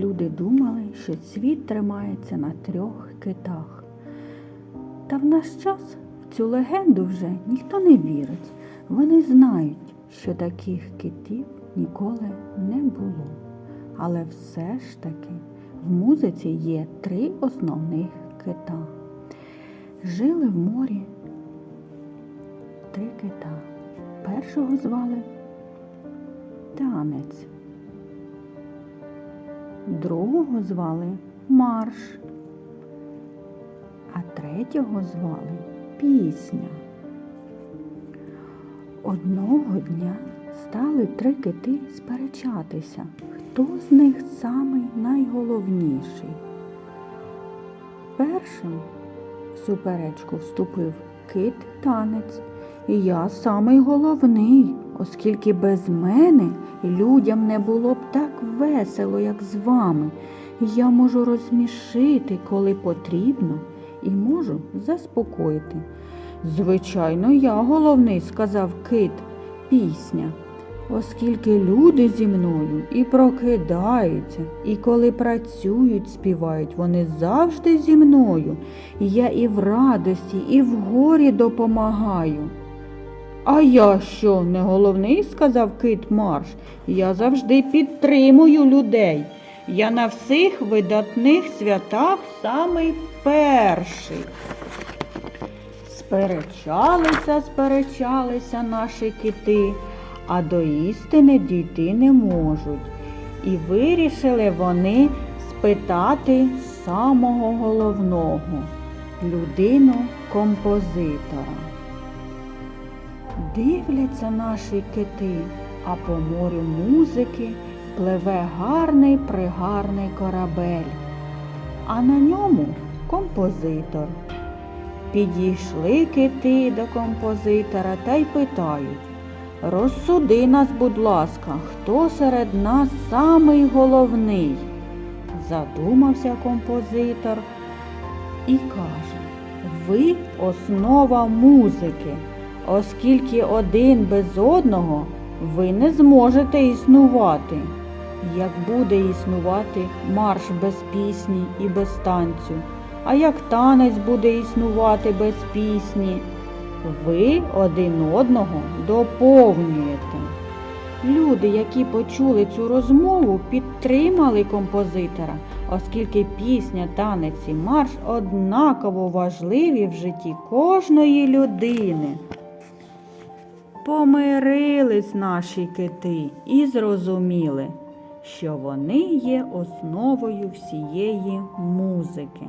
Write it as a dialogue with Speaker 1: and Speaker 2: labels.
Speaker 1: люди думали, що світ тримається на трьох китах. Та в наш час в цю легенду вже ніхто не вірить. Вони знають, що таких китів ніколи не було. Але все ж таки в музиці є три основних кита. Жили в морі три кита. Першого звали Танець, другого звали Марш, а третього звали Пісня. Одного дня стали три кити сперечатися, хто з них самий найголовніший. Першим в суперечку вступив кит танець. І я самий головний, оскільки без мене людям не було б так весело, як з вами. Я можу розсмішити, коли потрібно, і можу заспокоїти. Звичайно, я головний, сказав кит, пісня, оскільки люди зі мною і прокидаються, і коли працюють, співають, вони завжди зі мною. І я і в радості, і в горі допомагаю. А я що, не головний, сказав кит Марш. Я завжди підтримую людей. Я на всіх видатних святах самий перший. Сперечалися, сперечалися наші кити, а до істини дійти не можуть. І вирішили вони спитати самого головного людину композитора. Дивляться наші кити, а по морю музики пливе гарний пригарний корабель, а на ньому композитор. Підійшли кити до композитора та й питають Розсуди нас, будь ласка, хто серед нас самий головний? Задумався композитор і каже, ви основа музики, оскільки один без одного ви не зможете існувати. Як буде існувати марш без пісні і без танцю, а як танець буде існувати без пісні, ви один одного доповнюєте. Люди, які почули цю розмову, підтримали композитора, оскільки пісня, танець і марш однаково важливі в житті кожної людини. Помирились наші кити і зрозуміли, що вони є основою всієї музики.